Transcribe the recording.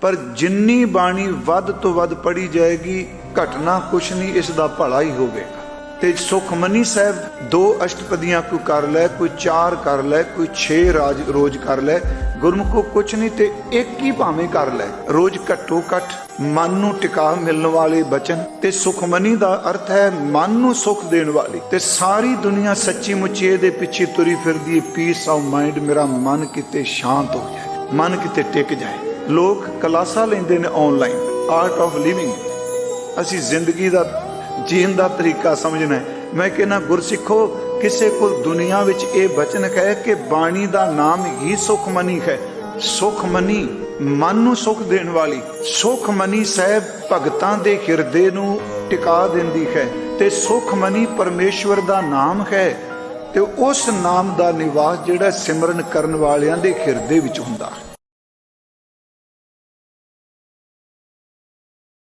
ਪਰ ਜਿੰਨੀ ਬਾਣੀ ਵੱਧ ਤੋਂ ਵੱਧ ਪੜੀ ਜਾਏਗੀ, ਘਟਨਾ ਕੁਛ ਨਹੀਂ, ਇਸ ਦਾ ਭਲਾ ਹੀ ਹੋਵੇਗਾ। ਤੇ ਸੁਖਮਨੀ ਸਾਹਿਬ ਦੋ ਅਸ਼ਟਪਦੀਆਂ ਕੋਈ ਕਰ ਲੈ, ਕੋਈ ਚਾਰ ਕਰ ਲੈ, ਕੋਈ 6 ਰਾਜ ਰੋਜ਼ ਕਰ ਲੈ, ਗੁਰਮੁਖੋ ਕੁਛ ਨਹੀਂ ਤੇ ਇੱਕ ਹੀ ਭਾਵੇਂ ਕਰ ਲੈ। ਰੋਜ਼ ਘੱਟੋ ਘੱਟ ਮਨ ਨੂੰ ਟਿਕਾ ਮਿਲਣ ਵਾਲੇ ਬਚਨ। ਤੇ ਸੁਖਮਨੀ ਦਾ ਅਰਥ ਹੈ ਮਨ ਨੂੰ ਸੁਖ ਦੇਣ ਵਾਲੀ। ਤੇ ਸਾਰੀ ਦੁਨੀਆ ਸੱਚੀ ਮੁੱਚੀ ਦੇ ਪਿੱਛੇ ਤੁਰੀ ਫਿਰਦੀ ਹੈ ਪੀਸ ਆਫ ਮਾਈਂਡ ਮੇਰਾ ਮਨ ਕਿਤੇ ਸ਼ਾਂਤ ਹੋ ਜਾਏ, ਮਨ ਕਿਤੇ ਟਿਕ ਜਾਏ। ਲੋਕ ਕਲਾਸਾਂ ਲੈਂਦੇ ਨੇ ਆਨਲਾਈਨ ਆਰਟ ਆਫ ਲਿਵਿੰਗ ਅਸੀਂ ਜ਼ਿੰਦਗੀ ਦਾ, ਜੀਣ ਦਾ ਤਰੀਕਾ ਸਮਝਣਾ ਮੈਂ ਕਹਿੰਦਾ, ਗੁਰਸਿੱਖੋ, ਕਿਸੇ ਕੋਲ ਦੁਨੀਆ ਵਿੱਚ ਇਹ ਬਚਨ ਹੈ ਕਿ ਬਾਣੀ ਦਾ ਨਾਮ ਹੀ ਸੁਖਮਨੀ ਹੈ। ਸੁਖਮਨੀ, ਮਨ ਨੂੰ ਸੁਖ ਦੇਣ ਵਾਲੀ। ਸੁਖਮਨੀ ਸਾਹਿਬ ਭਗਤਾਂ ਦੇ ਹਿਰਦੇ ਨੂੰ ਟਿਕਾ ਦਿੰਦੀ ਹੈ। ਤੇ ਸੁਖਮਨੀ ਪਰਮੇਸ਼ਵਰ ਦਾ ਨਾਮ ਹੈ। ਤੇ ਉਸ ਨਾਮ ਦਾ ਨਿਵਾਸ ਜਿਹੜਾ ਸਿਮਰਨ ਕਰਨ ਵਾਲਿਆਂ ਦੇ ਹਿਰਦੇ ਵਿੱਚ ਹੁੰਦਾ ਹੈ।